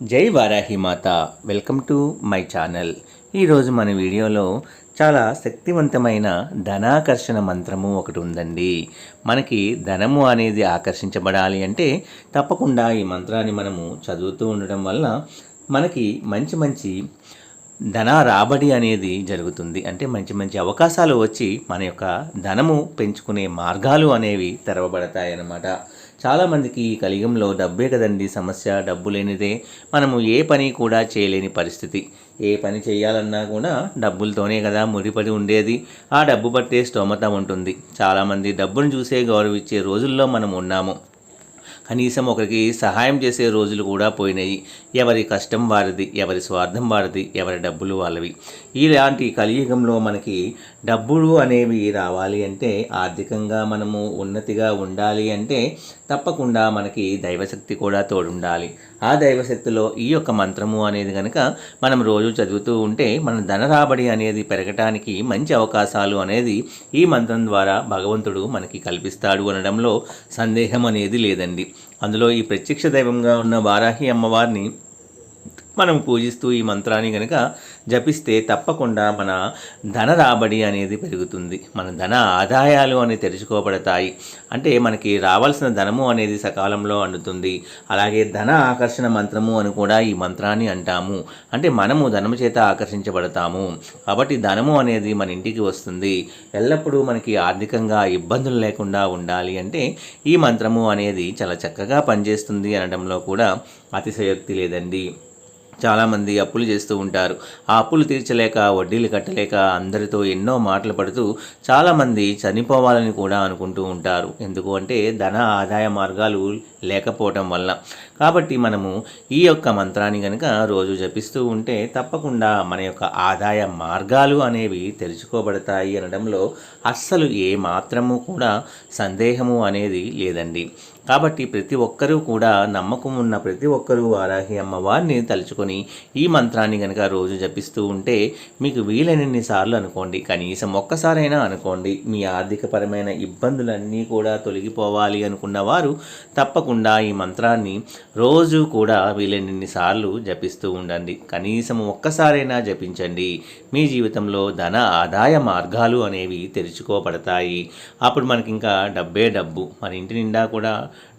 జై వారాహి మాత. Welcome to my channel. ఈరోజు మన వీడియోలో చాలా శక్తివంతమైన ధనాకర్షణ మంత్రము ఒకటి ఉందండి. మనకి ధనము అనేది ఆకర్షించబడాలి అంటే తప్పకుండా ఈ మంత్రాన్ని మనము చదువుతూ ఉండడం వల్ల మనకి మంచి మంచి ధన రాబడి అనేది జరుగుతుంది. అంటే మంచి మంచి అవకాశాలు వచ్చి మన యొక్క ధనము పెంచుకునే మార్గాలు అనేవి తెరవబడతాయన్నమాట. చాలామందికి ఈ కలియుగంలో డబ్బే కదండి సమస్య డబ్బు లేనిదే మనము ఏ పని కూడా చేయలేని పరిస్థితి. ఏ పని చేయాలన్నా కూడా డబ్బులతోనే కదా ముడిపడి ఉండేది. ఆ డబ్బు పట్టే స్తోమత ఉంటుంది. చాలామంది డబ్బును చూసే గౌరవించే రోజుల్లో మనం ఉన్నాము. కనీసం ఒకరికి సహాయం చేసే రోజులు కూడా పోయినాయి. ఎవరి కష్టం వారిది ఎవరి స్వార్థం వారిది ఎవరి డబ్బులు వాళ్ళవి. ఇలాంటి కలియుగంలో మనకి డబ్బులు అనేవి రావాలి అంటే ఆర్థికంగా మనము ఉన్నతిగా ఉండాలి అంటే తప్పకుండా మనకి దైవశక్తి కూడా తోడుండాలి. ఆ దైవశక్తిలో ఈ యొక్క మంత్రము అనేది కనుక మనం రోజు చదువుతూ ఉంటే మన ధన రాబడి అనేది పెరగటానికి మంచి అవకాశాలు అనేది ఈ మంత్రం ద్వారా భగవంతుడు మనకి కల్పిస్తాడు అనడంలో సందేహం అనేది లేదండి. అందులో ఈ ప్రత్యక్ష దైవంగా ఉన్న వారాహి అమ్మవారిని మనం పూజిస్తూ ఈ మంత్రాన్ని కనుక జపిస్తే తప్పకుండా మన ధన రాబడి అనేది పెరుగుతుంది. మన ధన ఆదాయాలు అనేవి తెరుచుకోబడతాయి. అంటే మనకి రావాల్సిన ధనము అనేది సకాలంలో అందుతుంది. అలాగే ధన ఆకర్షణ మంత్రము అని కూడా ఈ మంత్రాన్ని అంటాము. అంటే మనము ధనము చేత ఆకర్షించబడతాము. కాబట్టి ధనము అనేది మన ఇంటికి వస్తుంది. ఎల్లప్పుడూ మనకి ఆర్థికంగా ఇబ్బందులు లేకుండా ఉండాలి అంటే ఈ మంత్రము అనేది చాలా చక్కగా పనిచేస్తుంది అనడంలో కూడా అతిశయోక్తి లేదండి. చాలామంది అప్పులు చేస్తూ ఉంటారు. ఆ అప్పులు తీర్చలేక వడ్డీలు కట్టలేక అందరితో ఎన్నో మాటలు పడుతూ చాలామంది చనిపోవాలని కూడా అనుకుంటూ ఉంటారు. ఎందుకు అంటే ధన ఆదాయ మార్గాలు లేకపోవటం వల్ల. కాబట్టి మనము ఈ యొక్క మంత్రాన్ని కనుక రోజు జపిస్తూ ఉంటే తప్పకుండా మన యొక్క ఆదాయ మార్గాలు అనేవి తెరుచుకోబడతాయి అనడంలో అస్సలు ఏమాత్రము కూడా సందేహము అనేది లేదండి. కాబట్టి ప్రతి ఒక్కరూ కూడా నమ్మకం ఉన్న ప్రతి ఒక్కరూ వారాహి అమ్మవారిని తలుచుకొని ఈ మంత్రాన్ని కనుక రోజు జపిస్తూ ఉంటే మీకు వీలైనన్ని సార్లు అనుకోండి కనీసం ఒక్కసారైనా అనుకోండి మీ ఆర్థికపరమైన ఇబ్బందులన్నీ కూడా తొలగిపోవాలి అనుకున్న వారు తప్పకుండా ఈ మంత్రాన్ని రోజు కూడా వీలైనన్ని సార్లు జపిస్తూ ఉండండి. కనీసం ఒక్కసారైనా జపించండి. మీ జీవితంలో ధన ఆదాయ మార్గాలు అనేవి తెరుచుకోబడతాయి. అప్పుడు మనకి ఇంకా డబ్బే డబ్బు. మన ఇంటి నిండా కూడా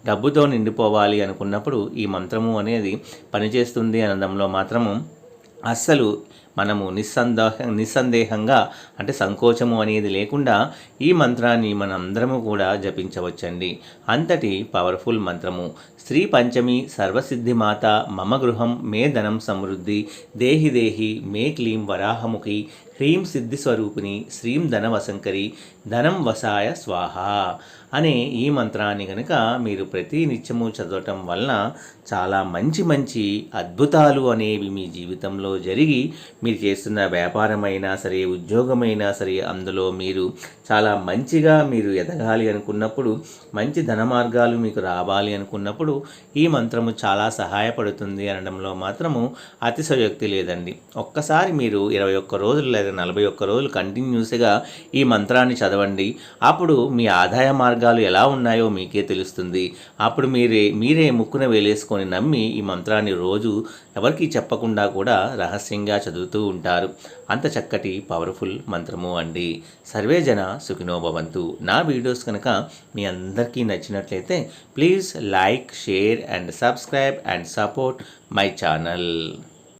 డబ్బుతో నిండిపోవాలి అనుకున్నప్పుడు ఈ మంత్రము అనేది పనిచేస్తుంది అనడంలో మాత్రము అస్సలు మనము నిస్సందేహ నిస్సందేహంగా అంటే సంకోచము అనేది లేకుండా ఈ మంత్రాన్ని మనందరము కూడా జపించవచ్చండి. అంతటి పవర్ఫుల్ మంత్రము. శ్రీ పంచమి సర్వసిద్ధి మాత మమ గృహం మే ధనం సమృద్ధి దేహి దేహి మే క్లీం వరాహముఖి హ్రీం సిద్ధిస్వరూపిణి శ్రీం ధనవశంకరి ధనం వసాయ స్వాహ అనే ఈ మంత్రాన్ని కనుక మీరు ప్రతి నిత్యము చదవటం వలన చాలా మంచి మంచి అద్భుతాలు అనేవి మీ జీవితంలో జరిగి మీరు చేస్తున్న వ్యాపారమైనా సరే ఉద్యోగమైనా సరే అందులో మీరు చాలా మంచిగా మీరు ఎదగాలి అనుకున్నప్పుడు మంచి ధన మార్గాలు మీకు రావాలి అనుకున్నప్పుడు ఈ మంత్రము చాలా సహాయపడుతుంది అనడంలో మాత్రము అతిశయోక్తి లేదండి. ఒక్కసారి మీరు ఇరవై ఒక్క రోజులు లేదా నలభై ఒక్క రోజులు కంటిన్యూస్గా ఈ మంత్రాన్ని చదవండి. అప్పుడు మీ ఆదాయ మార్గాలు ఎలా ఉన్నాయో మీకే తెలుస్తుంది. అప్పుడు మీరే మీరే ముక్కున వేలేసుకొని నమ్మి ఈ మంత్రాన్ని రోజు ఎవరికీ చెప్పకుండా కూడా రహస్యంగా చదువుతూ ఉంటారు. అంత చక్కటి పవర్ఫుల్ మంత్రము అండి. సర్వే జన సుఖినోభవంతు నా వీడియోస్ కనుక మీ అందరికీ నచ్చినట్లయితే please like share and subscribe and support my channel.